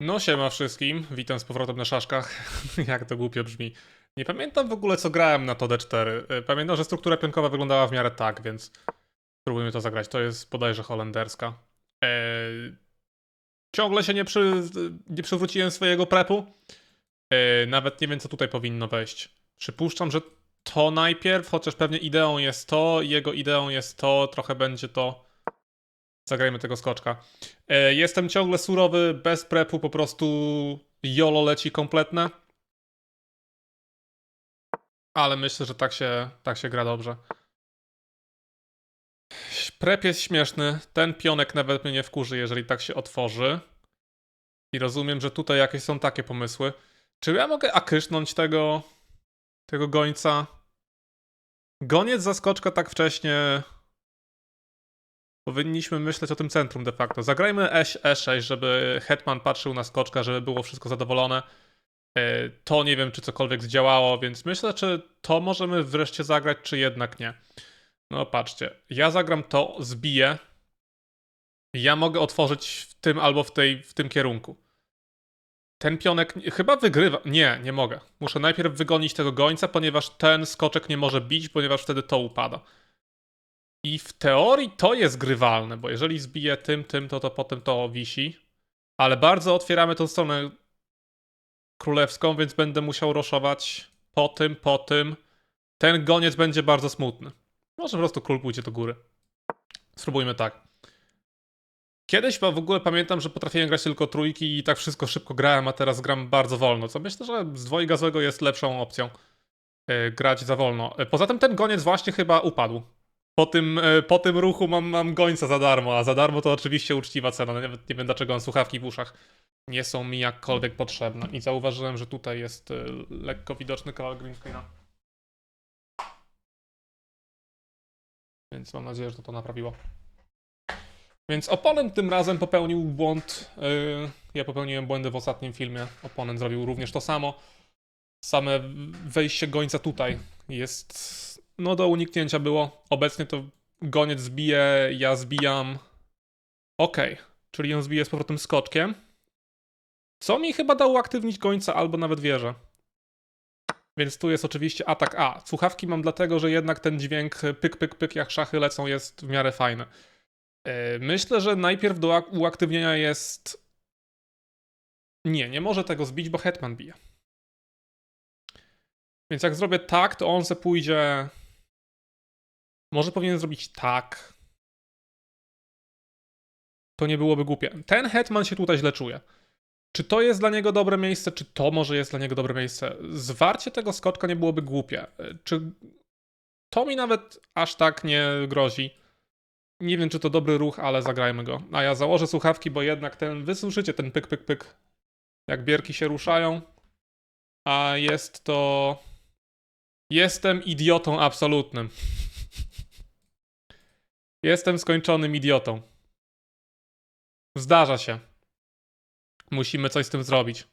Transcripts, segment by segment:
No siema wszystkim, witam z powrotem na szaszkach. Jak to głupio brzmi. Nie pamiętam w ogóle co grałem na to D4. Y, Pamiętam, że struktura pionkowa wyglądała w miarę tak, więc spróbujmy to zagrać. To jest bodajże holenderska. Eee, ciągle się nie, przy, nie przywróciłem swojego prepu. Eee, nawet nie wiem co tutaj powinno wejść. Przypuszczam, że to najpierw, chociaż pewnie ideą jest to, jego ideą jest to, trochę będzie to. Zagrajmy tego skoczka. E, Jestem ciągle surowy, bez prepu, po prostu jolo leci kompletne. Ale myślę, że tak się, tak się gra dobrze. Prep jest śmieszny. Ten pionek nawet mnie nie wkurzy, jeżeli tak się otworzy. I rozumiem, że tutaj jakieś są takie pomysły. Czy ja mogę akysznąć tego, tego gońca? Goniec zaskoczka tak wcześnie Powinniśmy myśleć o tym centrum de facto. Zagrajmy E- E6, żeby Hetman patrzył na skoczka, żeby było wszystko zadowolone. E, To nie wiem, czy cokolwiek zdziałało, więc myślę, czy to możemy wreszcie zagrać, czy jednak nie. No patrzcie, ja zagram to, zbiję. Ja mogę otworzyć w tym albo w, tej, w tym kierunku. Ten pionek chyba wygrywa. Nie, nie mogę. Muszę najpierw wygonić tego gońca, ponieważ ten skoczek nie może bić, ponieważ wtedy to upada. I w teorii to jest grywalne, bo jeżeli zbije tym, tym, to, to potem to wisi. Ale bardzo otwieramy tą stronę królewską, więc będę musiał roszować po tym, po tym. Ten goniec będzie bardzo smutny. Może po prostu król pójdzie do góry. Spróbujmy tak. Kiedyś w ogóle pamiętam, że potrafiłem grać tylko trójki i tak wszystko szybko grałem, a teraz gram bardzo wolno, co myślę, że z dwojga złego jest lepszą opcją. Yy, grać za wolno. Yy, Poza tym ten goniec właśnie chyba upadł. Po tym, e, po tym ruchu mam, mam gońca za darmo, a za darmo to oczywiście uczciwa cena. Nawet nie wiem dlaczego mam słuchawki w uszach. Nie są mi jakkolwiek potrzebne. I zauważyłem, że tutaj jest e, lekko widoczny kawałek green screena. Więc mam nadzieję, że to to naprawiło. Więc oponent tym razem popełnił błąd. e, Ja popełniłem błędy w ostatnim filmie. Oponent zrobił również to samo. Same wejście gońca tutaj jest no do uniknięcia było. Obecnie to goniec zbije, ja zbijam. Okej, czyli on zbije z powrotem skoczkiem. Co mi chyba dało uaktywnić gońca albo nawet wieżę. Więc tu jest oczywiście atak A. Słuchawki mam dlatego, że jednak ten dźwięk pyk, pyk, pyk, jak szachy lecą jest w miarę fajny. Yy, Myślę, że najpierw do ak- uaktywnienia jest... Nie, nie może tego zbić, bo hetman bije. Więc jak zrobię tak, to on se pójdzie. Może powinien zrobić tak. To nie byłoby głupie. Ten hetman się tutaj źle czuje. Czy to jest dla niego dobre miejsce, czy to może jest dla niego dobre miejsce? Zwarcie tego skoczka nie byłoby głupie. Czy to mi nawet aż tak nie grozi? Nie wiem, czy to dobry ruch, ale zagrajmy go. A ja założę słuchawki, bo jednak ten, wysłyszycie ten pyk, pyk, pyk. Jak bierki się ruszają. A jest to... Jestem idiotą absolutnym. Jestem skończonym idiotą. Zdarza się. Musimy coś z tym zrobić.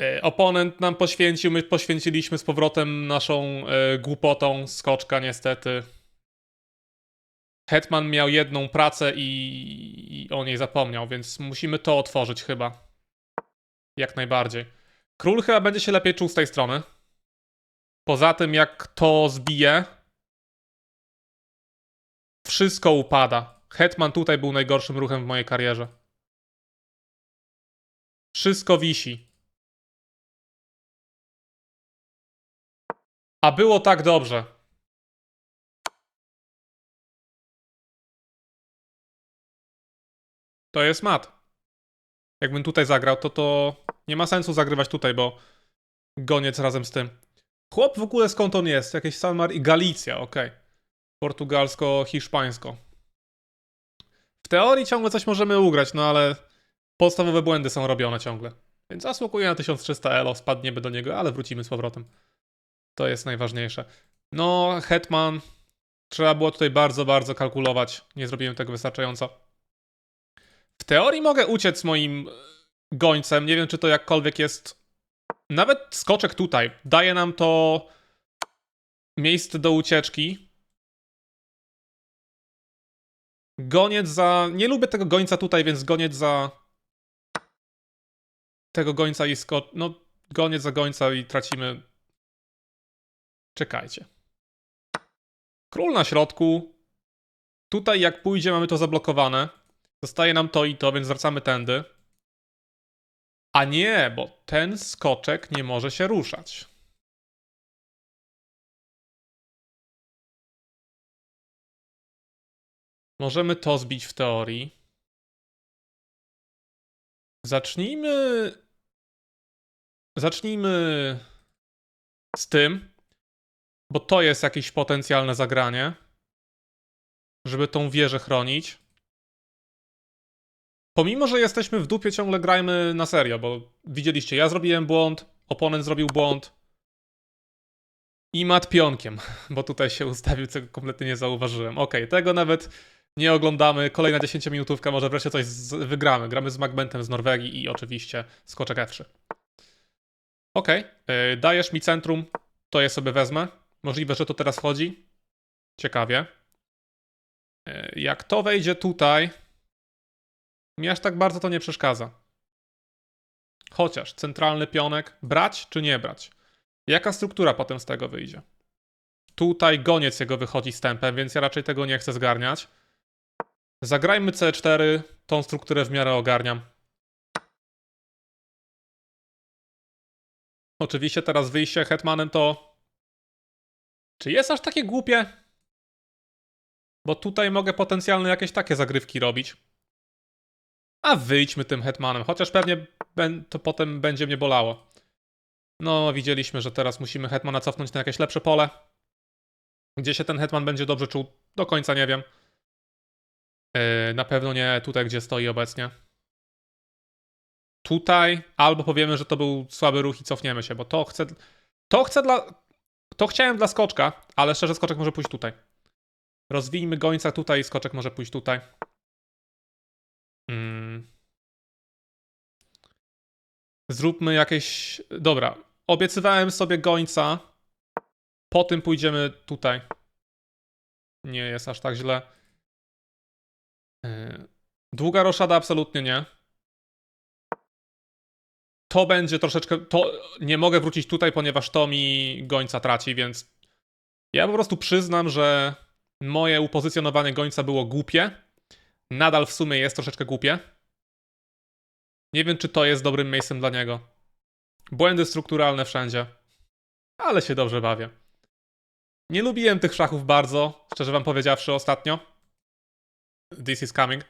E, Oponent nam poświęcił, my poświęciliśmy z powrotem naszą e, głupotą skoczka, niestety. Hetman miał jedną pracę i, i o niej zapomniał, więc musimy to otworzyć chyba. Jak najbardziej. Król chyba będzie się lepiej czuł z tej strony. Poza tym, jak to zbije, wszystko upada. Hetman tutaj był najgorszym ruchem w mojej karierze. Wszystko wisi. A było tak dobrze. To jest mat. Jakbym tutaj zagrał, to to nie ma sensu zagrywać tutaj, bo goniec razem z tym. Chłop w ogóle skąd on jest? Jakieś San Mar i Galicja, okej. Portugalsko-hiszpańsko. W teorii ciągle coś możemy ugrać, no ale podstawowe błędy są robione ciągle. Więc zasługuje na 1300 elo, spadniemy do niego, ale wrócimy z powrotem. To jest najważniejsze. No, Hetman. Trzeba było tutaj bardzo, bardzo kalkulować. Nie zrobiłem tego wystarczająco. W teorii mogę uciec moim e, gońcem. Nie wiem, czy to jakkolwiek jest. Nawet skoczek tutaj daje nam to miejsce do ucieczki. Goniec za. Nie lubię tego gońca tutaj, więc goniec za tego gońca i skocz... No, goniec za gońca i tracimy... Czekajcie. Król na środku. Tutaj jak pójdzie, mamy to zablokowane. Zostaje nam to i to, więc wracamy tędy. A nie, bo ten skoczek nie może się ruszać. Możemy to zbić w teorii. Zacznijmy. Zacznijmy z tym, bo to jest jakieś potencjalne zagranie, żeby tą wieżę chronić. Pomimo, że jesteśmy w dupie, ciągle grajmy na serio, bo widzieliście, ja zrobiłem błąd, oponent zrobił błąd i mat pionkiem, bo tutaj się ustawił, co kompletnie nie zauważyłem. Okej, tego nawet nie oglądamy. Kolejna 10 minutówka, może wreszcie coś z- wygramy. Gramy z Magmentem z Norwegii i oczywiście skoczek F3. Okej, yy, dajesz mi centrum, to je sobie wezmę. Możliwe, że to teraz wchodzi. Ciekawie. Yy, jak to wejdzie tutaj, mi aż tak bardzo to nie przeszkadza. Chociaż centralny pionek, brać czy nie brać? Jaka struktura potem z tego wyjdzie? Tutaj goniec jego wychodzi z tempem, więc ja raczej tego nie chcę zgarniać. Zagrajmy C4, tą strukturę w miarę ogarniam. Oczywiście teraz wyjście hetmanem to... Czy jest aż takie głupie? Bo tutaj mogę potencjalnie jakieś takie zagrywki robić. A wyjdźmy tym hetmanem, chociaż pewnie to potem będzie mnie bolało. No, widzieliśmy, że teraz musimy hetmana cofnąć na jakieś lepsze pole. Gdzie się ten hetman będzie dobrze czuł, do końca nie wiem. Yy, na pewno nie tutaj, gdzie stoi obecnie. Tutaj, albo powiemy, że to był słaby ruch i cofniemy się, bo to chcę. To chcę dla. To chciałem dla skoczka, ale szczerze skoczek może pójść tutaj. Rozwijmy gońca tutaj i skoczek może pójść tutaj. Mm. Zróbmy jakieś. Dobra. Obiecywałem sobie gońca. Po tym pójdziemy tutaj. Nie jest aż tak źle. Yy, Długa roszada absolutnie nie. To będzie troszeczkę. To nie mogę wrócić tutaj, ponieważ to mi gońca traci, więc ja po prostu przyznam, że moje upozycjonowanie gońca było głupie. Nadal w sumie jest troszeczkę głupie. Nie wiem, czy to jest dobrym miejscem dla niego. Błędy strukturalne wszędzie. Ale się dobrze bawię. Nie lubiłem tych szachów bardzo, szczerze wam powiedziawszy ostatnio. This is coming.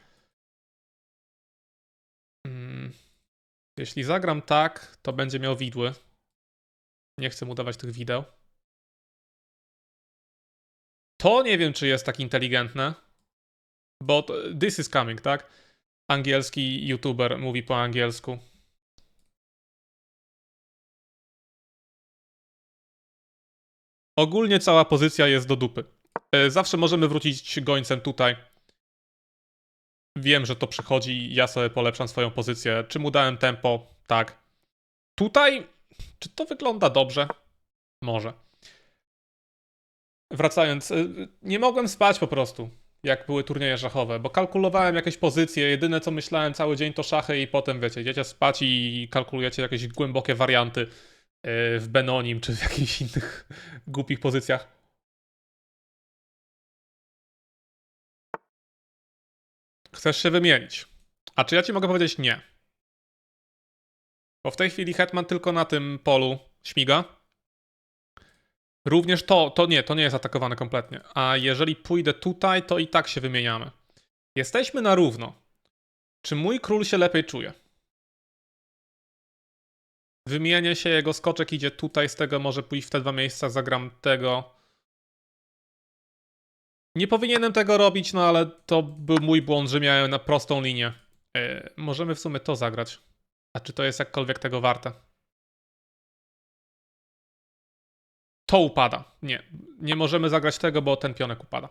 Mm. Jeśli zagram tak, to będzie miał widły. Nie chcę mu dawać tych wideł. To nie wiem, czy jest tak inteligentne. Bo to, this is coming, tak? Angielski youtuber mówi po angielsku. Ogólnie cała pozycja jest do dupy. E, Zawsze możemy wrócić gońcem tutaj. Wiem, że to przychodzi ja sobie polepszam swoją pozycję. Czy mu dałem tempo? Tak. Tutaj, czy to wygląda dobrze? Może. Wracając, y, nie mogłem spać po prostu, jak były turnieje szachowe, bo kalkulowałem jakieś pozycje. Jedyne co myślałem cały dzień to szachy, i potem wiecie, idziecie spać i kalkulujecie jakieś głębokie warianty y, w Benonim czy w jakichś innych głupich pozycjach. Chcesz się wymienić. A czy ja ci mogę powiedzieć nie? Bo w tej chwili Hetman tylko na tym polu śmiga. Również to, to nie, to nie jest atakowane kompletnie. A jeżeli pójdę tutaj, to i tak się wymieniamy. Jesteśmy na równo. Czy mój król się lepiej czuje? Wymienię się, jego skoczek idzie tutaj, z tego może pójść w te dwa miejsca, zagram tego. Nie powinienem tego robić, no ale to był mój błąd, że miałem na prostą linię. Yy, możemy w sumie to zagrać. A czy to jest jakkolwiek tego warte? To upada. Nie. Nie możemy zagrać tego, bo ten pionek upada.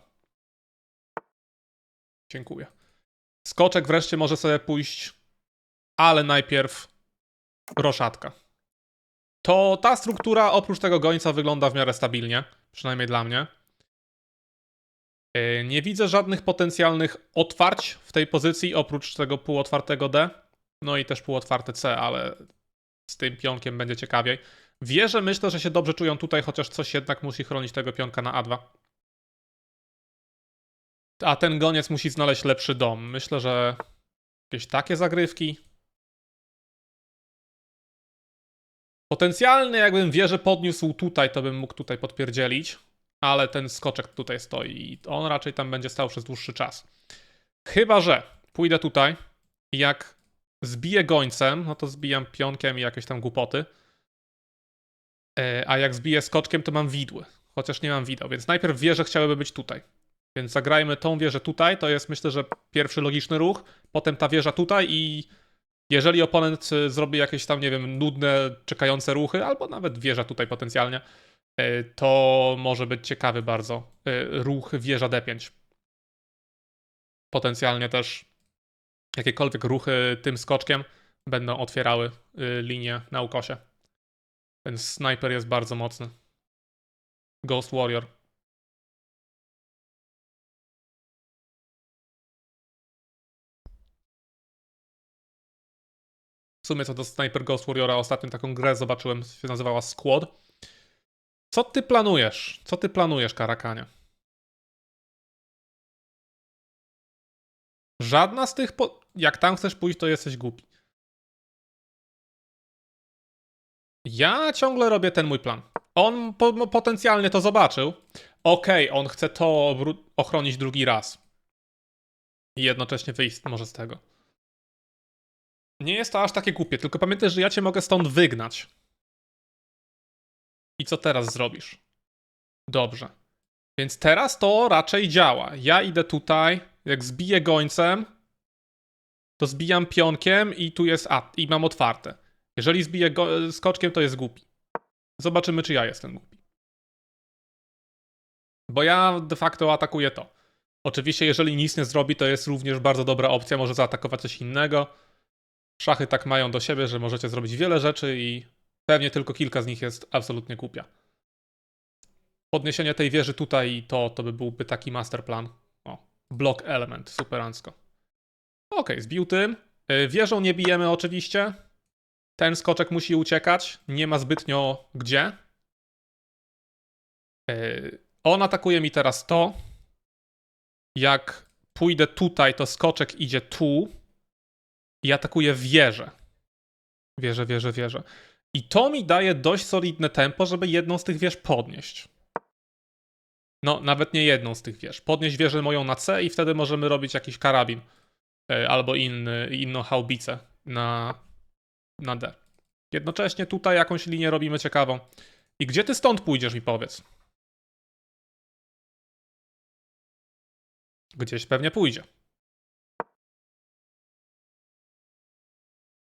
Dziękuję. Skoczek wreszcie może sobie pójść, ale najpierw roszatka. To ta struktura oprócz tego gońca wygląda w miarę stabilnie, przynajmniej dla mnie. Yy, Nie widzę żadnych potencjalnych otwarć w tej pozycji oprócz tego półotwartego D. No i też półotwarte C, ale z tym pionkiem będzie ciekawiej. Wieże myślę, że się dobrze czują tutaj, chociaż coś jednak musi chronić tego pionka na A2. A ten goniec musi znaleźć lepszy dom. Myślę, że jakieś takie zagrywki. Potencjalny, jakbym wieżę podniósł tutaj, to bym mógł tutaj podpierdzielić, ale ten skoczek tutaj stoi i on raczej tam będzie stał przez dłuższy czas. Chyba, że pójdę tutaj jak zbiję gońcem, no to zbijam pionkiem i jakieś tam głupoty. E, A jak zbiję skoczkiem, to mam widły. Chociaż nie mam wideł, więc najpierw wieże chciałyby być tutaj. Więc zagrajmy tą wieżę tutaj, to jest myślę, że pierwszy logiczny ruch. Potem ta wieża tutaj i jeżeli oponent y, zrobi jakieś tam, nie wiem, nudne, czekające ruchy, albo nawet wieża tutaj potencjalnie, to może być ciekawy bardzo y, ruch wieża D5. Potencjalnie też jakiekolwiek ruchy tym skoczkiem będą otwierały linię na ukosie. Ten snajper jest bardzo mocny. Ghost Warrior. W sumie co do Sniper Ghost Warriora, ostatnio taką grę zobaczyłem, się nazywała Squad. Co ty planujesz? Co ty planujesz, Karakanie? Żadna z tych. Po... Jak tam chcesz pójść, to jesteś głupi. Ja ciągle robię ten mój plan. On po, no, potencjalnie to zobaczył. Okej, on chce to ochronić drugi raz. I jednocześnie wyjść może z tego. Nie jest to aż takie głupie, tylko pamiętaj, że ja cię mogę stąd wygnać. I co teraz zrobisz? Dobrze. Więc teraz to raczej działa. Ja idę tutaj, jak zbiję gońcem, to zbijam pionkiem i tu jest A, i mam otwarte. Jeżeli zbiję go- skoczkiem, to jest głupi. Zobaczymy, czy ja jestem głupi. Bo ja de facto atakuję to. Oczywiście, jeżeli nic nie zrobi, to jest również bardzo dobra opcja, może zaatakować coś innego. Szachy tak mają do siebie, że możecie zrobić wiele rzeczy i pewnie tylko kilka z nich jest absolutnie głupia. Podniesienie tej wieży tutaj to, to by byłby taki masterplan. O, block element, superancko. Ok, zbił tym. Y, Wieżą nie bijemy oczywiście. Ten skoczek musi uciekać. Nie ma zbytnio gdzie. Y, On atakuje mi teraz to. Jak pójdę tutaj, to skoczek idzie tu i atakuje wieżę. Wieżę, wieżę, wieżę. I to mi daje dość solidne tempo, żeby jedną z tych wież podnieść. No, nawet nie jedną z tych wież. Podnieść wieżę moją na C i wtedy możemy robić jakiś karabin. e, Albo inny, inną haubicę na, na D. Jednocześnie tutaj jakąś linię robimy ciekawą. I gdzie ty stąd pójdziesz mi powiedz? Gdzieś pewnie pójdzie.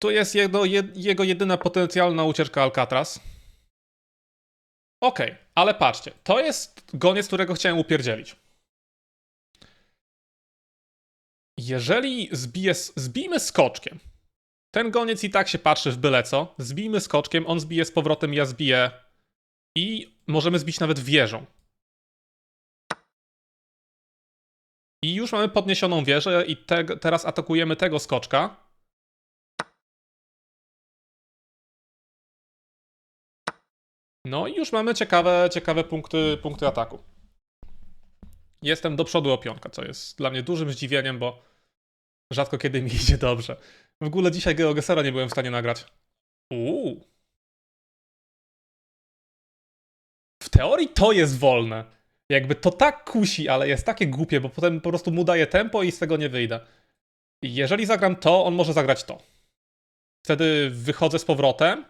To jest jego, jego jedyna potencjalna ucieczka Alcatraz. Okej, ale patrzcie, to jest goniec, którego chciałem upierdzielić. Jeżeli zbije, zbijmy skoczkiem, ten goniec i tak się patrzy w byle co, zbijmy skoczkiem, on zbije z powrotem, ja zbiję i możemy zbić nawet wieżą. I już mamy podniesioną wieżę i te, teraz atakujemy tego skoczka. No i już mamy ciekawe, ciekawe punkty, punkty ataku. Jestem do przodu o co jest dla mnie dużym zdziwieniem, bo rzadko kiedy mi idzie dobrze. W ogóle dzisiaj GeoGesera nie byłem w stanie nagrać. Uuu. W teorii to jest wolne. Jakby to tak kusi, ale jest takie głupie, bo potem po prostu mu daje tempo i z tego nie wyjdę. Jeżeli zagram to, on może zagrać to. Wtedy wychodzę z powrotem,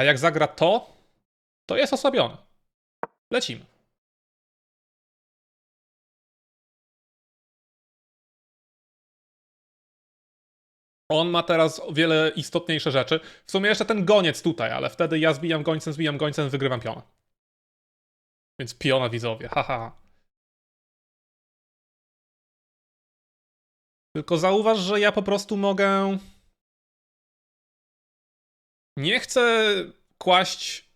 a jak zagra to, to jest osłabiony. Lecimy. On ma teraz o wiele istotniejsze rzeczy. W sumie jeszcze ten goniec tutaj, ale wtedy ja zbijam gońcem, zbijam gońcem, wygrywam piona. Więc piona widzowie, haha. Tylko zauważ, że ja po prostu mogę. Nie chcę kłaść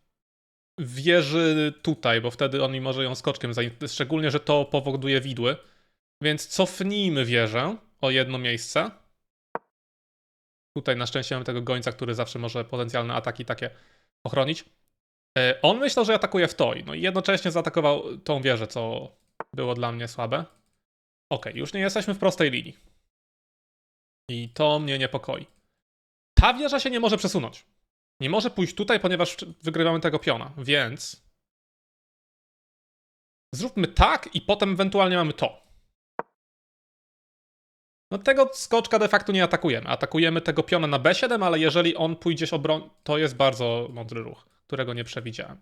wieży tutaj, bo wtedy on może ją skoczkiem Szczególnie, że to powoduje widły. Więc cofnijmy wieżę o jedno miejsce. Tutaj na szczęście mamy tego gońca, który zawsze może potencjalne ataki takie ochronić. E, On myślał, że atakuje w toj, no i jednocześnie zaatakował tą wieżę, co było dla mnie słabe. Okej, już nie jesteśmy w prostej linii. I to mnie niepokoi. Ta wieża się nie może przesunąć. Nie może pójść tutaj, ponieważ wygrywamy tego piona, więc zróbmy tak i potem ewentualnie mamy to. No tego skoczka de facto nie atakujemy. Atakujemy tego piona na B7, ale jeżeli on pójdzie obron, to jest bardzo mądry ruch, którego nie przewidziałem.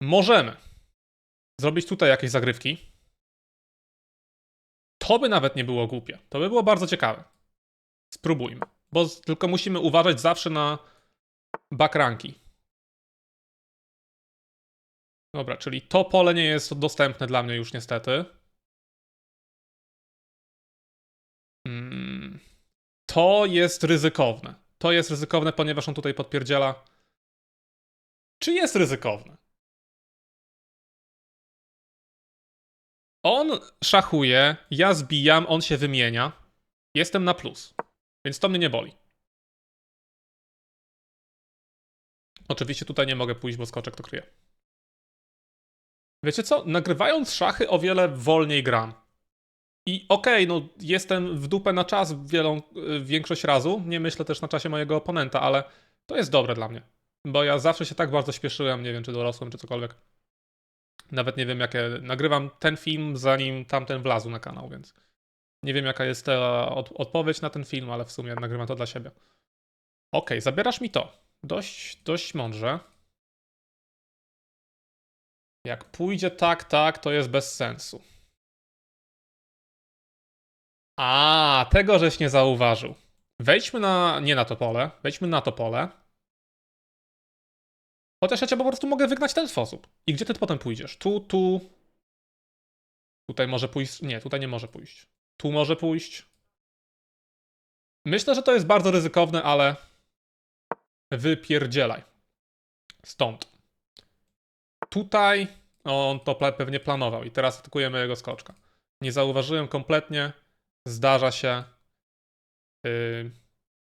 Możemy zrobić tutaj jakieś zagrywki. To by nawet nie było głupie. To by było bardzo ciekawe. Spróbujmy. Bo tylko musimy uważać zawsze na backranki. Dobra, czyli to pole nie jest dostępne dla mnie już niestety. Mm, To jest ryzykowne. To jest ryzykowne, ponieważ on tutaj podpierdziela. Czy jest ryzykowne? On szachuje, ja zbijam, on się wymienia. Jestem na plus. Więc to mnie nie boli. Oczywiście tutaj nie mogę pójść, bo skoczek to kryje. Wiecie co? Nagrywając szachy o wiele wolniej gram. I okej, no jestem w dupę na czas wielą, y, większość razu. Nie myślę też na czasie mojego oponenta, ale to jest dobre dla mnie. Bo ja zawsze się tak bardzo śpieszyłem, nie wiem czy dorosłem, czy cokolwiek. Nawet nie wiem jakie. Nagrywam ten film zanim tamten wlazł na kanał, więc nie wiem jaka jest ta od, odpowiedź na ten film, ale w sumie nagrywam to dla siebie. Okej, zabierasz mi to. Dość, dość mądrze. Jak pójdzie tak, tak, to jest bez sensu. A, tego żeś nie zauważył. Wejdźmy na. Nie na to pole. Wejdźmy na to pole. Chociaż ja cię po prostu mogę wygnać w ten sposób. I gdzie ty potem pójdziesz? Tu, tu. Tutaj może pójść. Nie, tutaj nie może pójść. Tu może pójść. Myślę, że to jest bardzo ryzykowne, ale. Wypierdzielaj. Stąd. Tutaj on to pewnie planował i teraz atakujemy jego skoczka. Nie zauważyłem kompletnie. Zdarza się. Yy,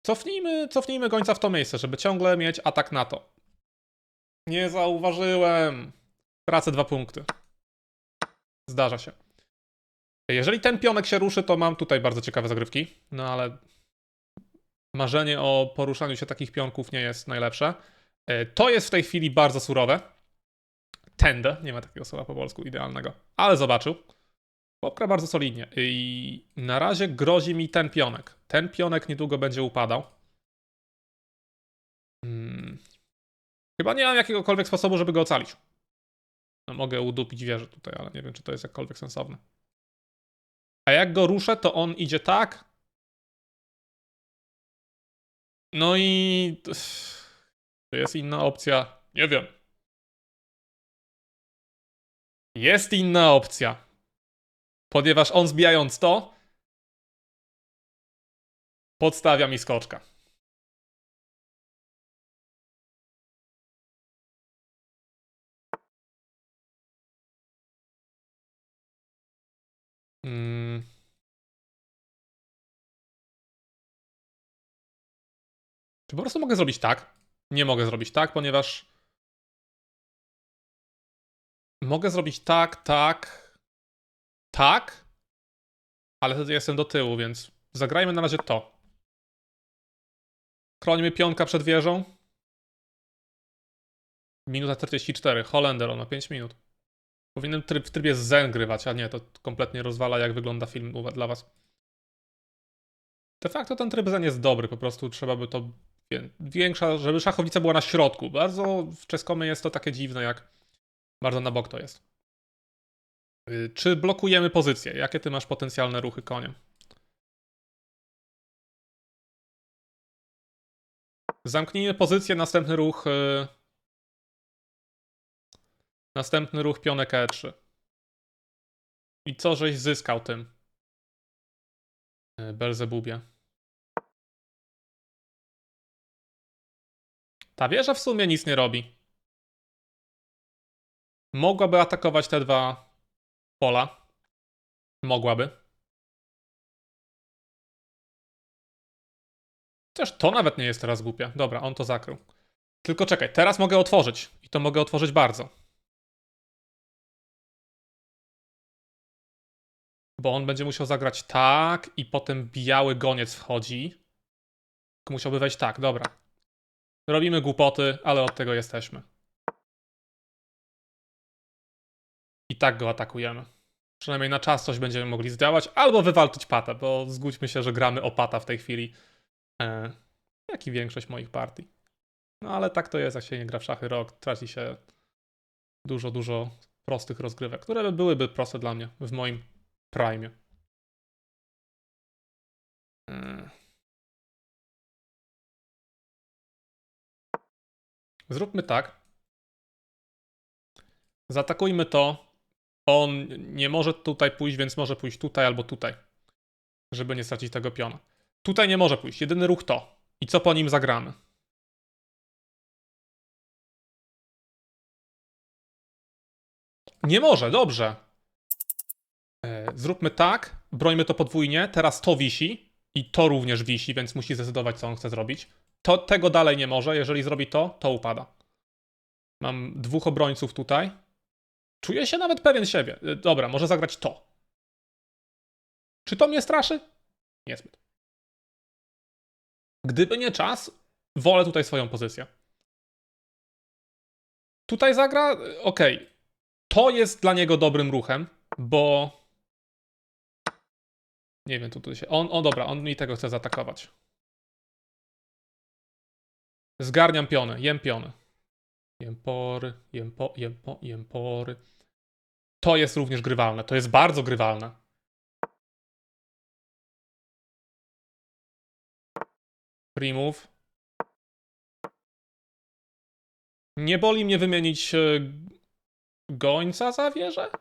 Cofnijmy, cofnijmy gońca w to miejsce, żeby ciągle mieć atak na to. Nie zauważyłem. Tracę dwa punkty. Zdarza się. Jeżeli ten pionek się ruszy, to mam tutaj bardzo ciekawe zagrywki. No ale marzenie o poruszaniu się takich pionków nie jest najlepsze. Yy, To jest w tej chwili bardzo surowe. Tędę, nie ma takiego słowa po polsku idealnego, ale zobaczył. Popka bardzo solidnie. I na razie grozi mi ten pionek. Ten pionek niedługo będzie upadał. Hmm. Chyba nie mam jakiegokolwiek sposobu, żeby go ocalić. No, mogę udupić wieżę tutaj, ale nie wiem, czy to jest jakkolwiek sensowne. A jak go ruszę, to on idzie tak. No i. To jest inna opcja. Nie wiem. Jest inna opcja. Ponieważ on zbijając to, podstawia mi skoczka. Czy po prostu mogę zrobić tak? Nie mogę zrobić tak, ponieważ mogę zrobić tak, tak, tak, ale wtedy jestem do tyłu, więc zagrajmy na razie to. Chronimy pionka przed wieżą. Minuta 44. Holender, on ma 5 minut. Powinienem tryb, w trybie zen grywać, a nie, to kompletnie rozwala jak wygląda film dla was. De facto ten tryb zen jest dobry, po prostu trzeba by to większa, żeby szachownica była na środku. Bardzo w Czeskomy jest to takie dziwne, jak bardzo na bok to jest. Y, Czy blokujemy pozycję? Jakie ty masz potencjalne ruchy koniem? Zamknijmy pozycję, następny ruch. y, Następny ruch pionek E3. I co żeś zyskał tym? y, Belzebubie. Ta wieża w sumie nic nie robi. Mogłaby atakować te dwa pola. Mogłaby. Też to nawet nie jest teraz głupie. Dobra, on to zakrył. Tylko czekaj, teraz mogę otworzyć. I to mogę otworzyć bardzo. Bo on będzie musiał zagrać tak i potem biały goniec wchodzi. Musiałby wejść tak, dobra. Robimy głupoty, ale od tego jesteśmy. I tak go atakujemy. Przynajmniej na czas coś będziemy mogli zdziałać, albo wywalczyć patę, bo zgódźmy się, że gramy o pata w tej chwili. E, jak i większość moich partii. No ale tak to jest, jak się nie gra w szachy rok, traci się dużo, dużo prostych rozgrywek, które by byłyby proste dla mnie w moim prime. E. Zróbmy tak. Zaatakujmy to. On nie może tutaj pójść, więc może pójść tutaj albo tutaj, żeby nie stracić tego piona. Tutaj nie może pójść. Jedyny ruch to. I co po nim zagramy? Nie może, dobrze. E, Zróbmy tak, brońmy to podwójnie. Teraz to wisi i to również wisi, więc musi zdecydować, co on chce zrobić. To, tego dalej nie może. Jeżeli zrobi to, to upada. Mam dwóch obrońców tutaj. Czuję się nawet pewien siebie. E, Dobra, może zagrać to. Czy to mnie straszy? Niezbyt. Gdyby nie czas, wolę tutaj swoją pozycję. Tutaj zagra, y, okej. To jest dla niego dobrym ruchem, bo. Nie wiem, tutaj się. On, o dobra, on mi tego chce zaatakować. Zgarniam piony, jem piony. Jem pory, jem, po, jem, po, jem pory. To jest również grywalne. To jest bardzo grywalne. Remove. Nie boli mnie wymienić e, gońca za wieżę?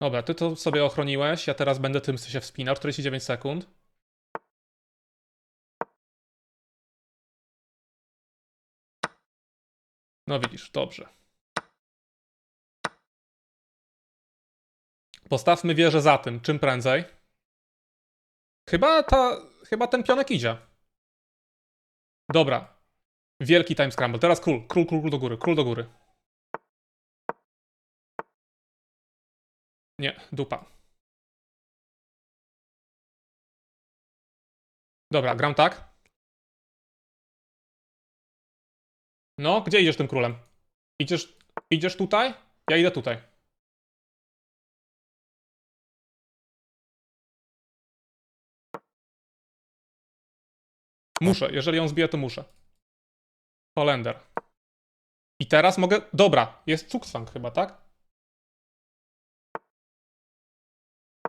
Dobra, ty to sobie ochroniłeś. Ja teraz będę tym się wspinał. 49 sekund. No widzisz, dobrze. Postawmy wieżę za tym, czym prędzej. Chyba ta, chyba ten pionek idzie. Dobra. Wielki time scramble. Teraz król, król, król, król do góry, król do góry. Nie, dupa. Dobra, gram tak. No, gdzie idziesz tym królem? Idziesz, idziesz tutaj? Ja idę tutaj. Muszę, jeżeli ją zbiję, to muszę. Holender. I teraz mogę. Dobra, jest Cuksang chyba, tak?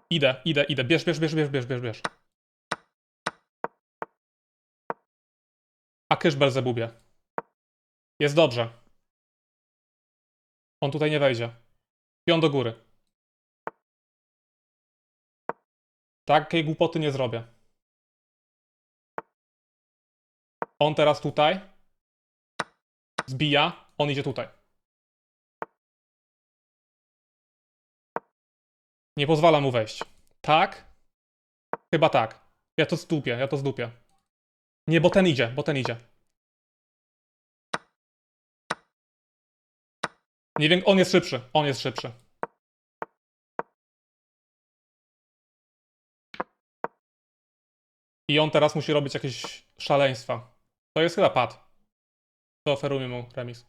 Idę, idę, idę. Bierz, bierz, bierz, bierz, bierz, bierz, bierz. A kysz Belzebubie. Jest dobrze. On tutaj nie wejdzie. Pion do góry. Takiej głupoty nie zrobię. On teraz tutaj. Zbija. On idzie tutaj. Nie pozwala mu wejść. Tak? Chyba tak. Ja to zdupię, ja to zdupię. Nie, bo ten idzie, bo ten idzie. Nie wiem, on jest szybszy, on jest szybszy. I on teraz musi robić jakieś szaleństwa. To jest chyba pad. To oferujmy mu remis.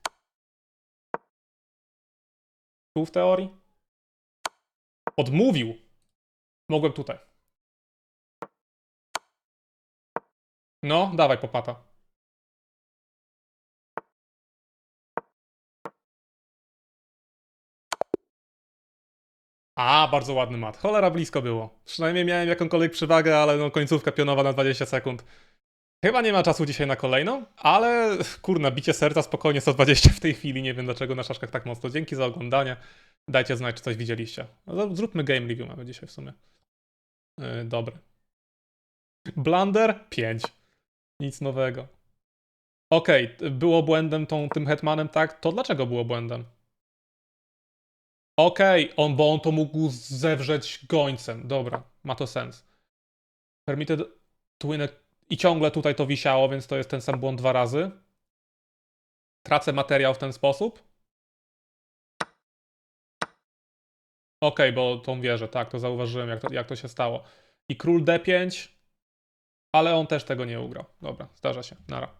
Tu w teorii? Odmówił. Mogłem tutaj. No, dawaj popata. A, bardzo ładny mat. Cholera blisko było. Przynajmniej miałem jakąkolwiek przewagę, ale no końcówka pionowa na 20 sekund. Chyba nie ma czasu dzisiaj na kolejną, ale kurna, bicie serca spokojnie 120 w tej chwili. Nie wiem dlaczego na szaszkach tak mocno. Dzięki za oglądanie. Dajcie znać, czy coś widzieliście. No, zróbmy game review mamy dzisiaj w sumie. Yy, dobry. Blunder 5. Nic nowego. Okej, było błędem tą, tym Hetmanem, tak? To dlaczego było błędem? Okej, on, bo on to mógł zewrzeć gońcem. Dobra, ma to sens. Permitted Twinek i ciągle tutaj to wisiało, więc to jest ten sam błąd dwa razy. Tracę materiał w ten sposób. Okej, bo tą wieżę, tak, to zauważyłem, jak to, jak to się stało. I król D5, ale on też tego nie ugrał. Dobra, zdarza się. Nara.